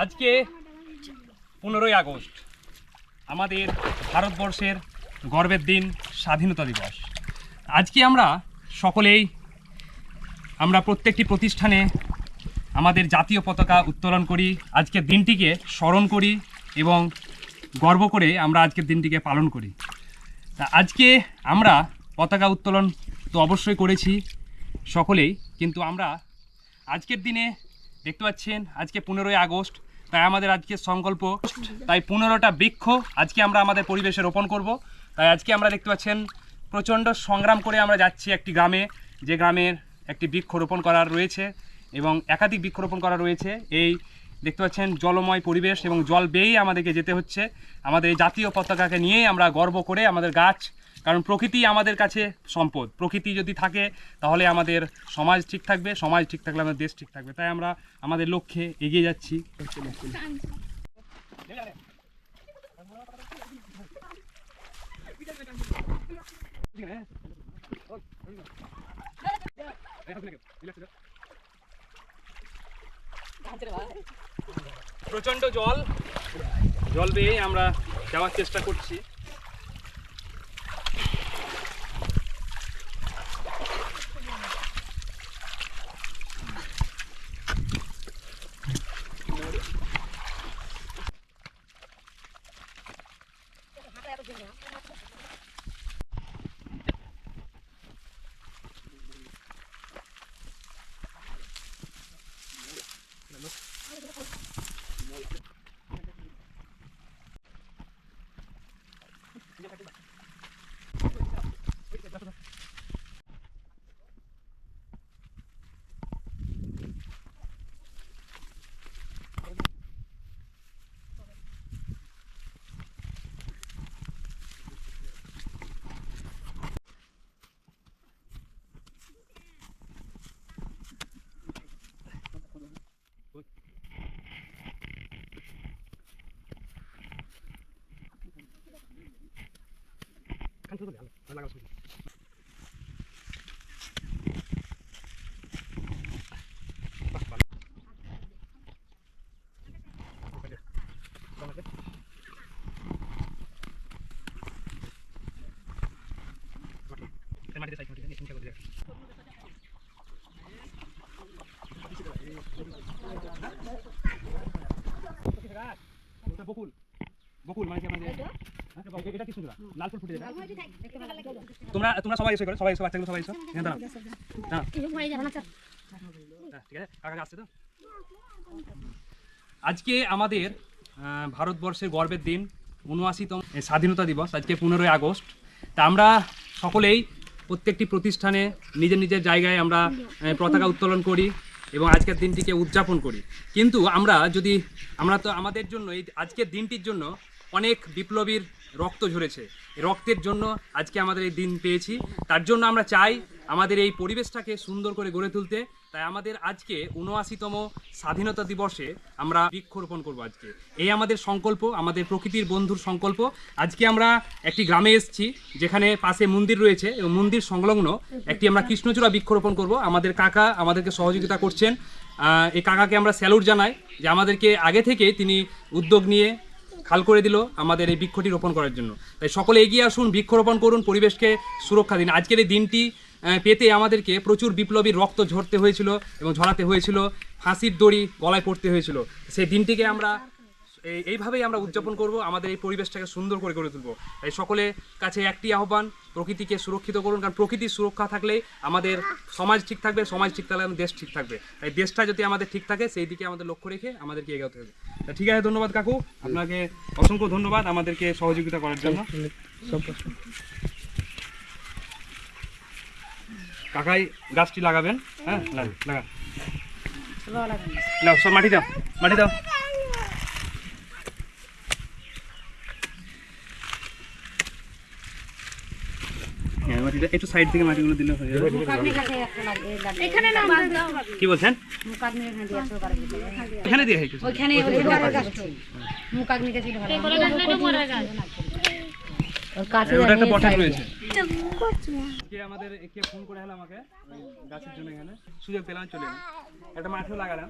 আজকে পনেরোই আগস্ট, আমাদের ভারতবর্ষের গর্বের দিন, স্বাধীনতা দিবস। আজকে আমরা সকলেই, আমরা প্রত্যেকটি প্রতিষ্ঠানে আমাদের জাতীয় পতাকা উত্তোলন করি, আজকের দিনটিকে স্মরণ করি এবং গর্ব করে আমরা আজকের দিনটিকে পালন করি। তা আজকে আমরা পতাকা উত্তোলন তো অবশ্যই করেছি, সকলেই, কিন্তু আমরা আজকের দিনে দেখতে পাচ্ছেন, আজকে পনেরোই আগস্ট, তাই আমাদের আজকে সংকল্প, তাই পনেরোটা বৃক্ষ আজকে আমরা আমাদের পরিবেশে রোপণ করব। তাই আজকে আমরা দেখতে পাচ্ছেন, প্রচণ্ড সংগ্রাম করে আমরা যাচ্ছি একটি গ্রামে, যে গ্রামের একটি বৃক্ষ রোপণ করার রয়েছে এবং একাধিক বৃক্ষরোপণ করা রয়েছে। এই দেখতে পাচ্ছেন, জলময় পরিবেশ এবং জল বেয়েই আমাদেরকে যেতে হচ্ছে। আমাদের জাতীয় পতাকাকে নিয়েই আমরা গর্ব করে আমাদের গাছ কারণ প্রকৃতি আমাদের কাছে সম্পদ। প্রকৃতি যদি থাকে, তাহলে আমাদের সমাজ ঠিক থাকবে, সমাজ ঠিক থাকলে আমাদের দেশ ঠিক থাকবে। তাই আমরা আমাদের লক্ষ্যে এগিয়ে যাচ্ছি। প্রচণ্ড জল। জল বেয়ে আমরা যাওয়ার চেষ্টা করছি। Ano? বকুল বকুল মানে কি আমাদের হ্যাঁ, এটা কি সুন্দর লাল ফুল ফুটে যাবে। তোমরা তোমরা সবাই এসো এখানে, সবাই এসো বাচ্চাগুলো সবাই এসো। এখানে দাঁড়াও। দাঁড়াও। হ্যাঁ, ঠিক আছে? কাকা আসছে তো? আজকে আমাদের ভারতবর্ষের গর্বের দিন উনআশিতম স্বাধীনতা দিবস আজকে পনেরোই আগস্ট। তা আমরা সকলেই প্রত্যেকটি প্রতিষ্ঠানে নিজের নিজের জায়গায় আমরা পতাকা উত্তোলন করি এবং আজকের দিনটিকে উদযাপন করি। কিন্তু আমরা যদি আমরা তো আমাদের জন্য এই আজকের দিনটির জন্য অনেক বিপ্লবীর রক্ত ঝরেছে। রক্তের জন্য আজকে আমাদের এই দিন পেয়েছি। তার জন্য আমরা চাই আমাদের এই পরিবেশটাকে সুন্দর করে গড়ে তুলতে। তাই আমাদের আজকে উনআশিতম স্বাধীনতা দিবসে আমরা বৃক্ষরোপণ করব আজকে। এই আমাদের সংকল্প, আমাদের প্রকৃতির বন্ধুর সংকল্প। আজকে আমরা একটি গ্রামে এসেছি, যেখানে পাশে মন্দির রয়েছে এবং মন্দির সংলগ্ন একটি আমরা কৃষ্ণচূড়া বৃক্ষরোপণ করব। আমাদের কাকা আমাদেরকে সহযোগিতা করছেন। এই কাকাকে আমরা স্যালুট জানাই যে আমাদেরকে আগে থেকে তিনি উদ্যোগ নিয়ে খাল করে দিল আমাদের এই বৃক্ষটি রোপণ করার জন্য। তাই সকলে এগিয়ে আসুন, বৃক্ষরোপণ করুন, পরিবেশকে সুরক্ষা দিন। আজকের এই দিনটি পেতে আমাদেরকে প্রচুর বিপ্লবীর রক্ত ঝরতে হয়েছিল এবং ঝরাতে হয়েছিল, ফাঁসির দড়ি গলায় পড়তে হয়েছিল। সেই দিনটিকে আমরা এইভাবেই আমরা উদযাপন করব আমাদের এই পরিবেশটাকে সুন্দর করে গড়ে তুলব। তাই সকলের কাছে একটি আহ্বান প্রকৃতিকে সুরক্ষিত করুন কারণ প্রকৃতির সুরক্ষা থাকলেই আমাদের সমাজ ঠিক থাকবে সমাজ ঠিক থাকলে আমাদের দেশ ঠিক থাকবে। তাই দেশটা যদি আমাদের ঠিক থাকে সেই দিকে আমাদের লক্ষ্য রেখে আমাদেরকে এগোতে হবে। তা ঠিক আছে ধন্যবাদ কাকু। আপনাকে অসংখ্য ধন্যবাদ আমাদেরকে সহযোগিতা করার জন্য। কাকাই গাছটি লাগাবেন হ্যাঁ? লাগা লাগা সব মাটি দাও মাটি দাও। মাটিটা একটু সাইড থেকে মাটিগুলো দিলে হয়ে যাবে। এখানে না কি বলছেন? এখানে দিয়ে হয়েছে। ওইখানে মুকাগ্নি গাছ কাছে ওটা একটা বটল রয়েছে। কে আমাদের কে ফোন করে হলো আমাকে? গাছের জন্য এখানে। সুযোগ পেলাম চলে এলাম। একটা মাঠেও লাগালাম।